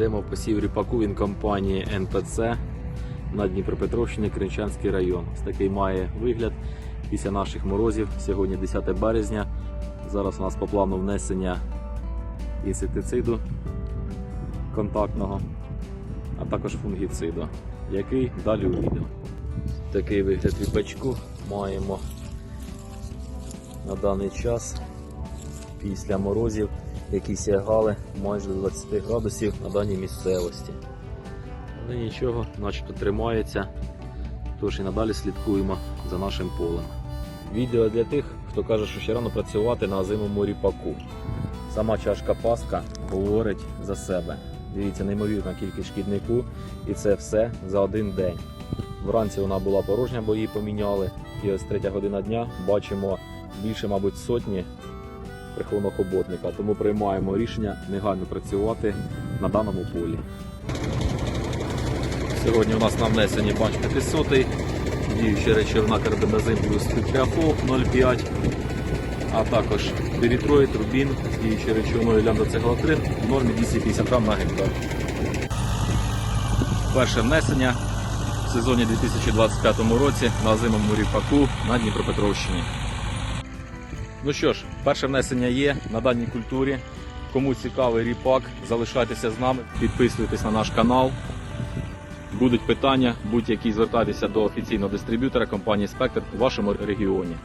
Тема посів ріпаку він компанії НПЦ на Дніпропетровщині, Кринчанський район. Ось такий має вигляд після наших морозів. Сьогодні 10 березня. Зараз у нас по плану внесення інсектициду контактного, а також фунгіциду, який далі у відео. Такий вигляд ріпачку маємо на даний час після морозів, які сягали майже до 20 градусів на даній місцевості. Але нічого, начебто тримається, тож і надалі слідкуємо за нашим полем. Відео для тих, хто каже, що ще рано працювати на озимому ріпаку. Сама чашка паска говорить за себе. Дивіться, неймовірна кількість шкіднику, і це все за один день. Вранці вона була порожня, бо її поміняли. І ось третя година дня бачимо більше, мабуть, сотні прихованого хоботника. Тому приймаємо рішення негайно працювати на даному полі. Сьогодні у нас на внесенні банч 500, діюча речовина карбамазин плюс пікрафол 0,5, а також пірітроїд, рубін з діючою речовиною лямдоцеглотрин в нормі 250 грам на гектар. Перше внесення в сезоні 2025 році на зимовому ріпаку на Дніпропетровщині. Ну що ж, перше внесення є на даній культурі. Кому цікавий ріпак, залишайтеся з нами, підписуйтесь на наш канал. Будуть питання, будь-які звертайтеся до офіційного дистриб'ютора компанії Спектр у вашому регіоні.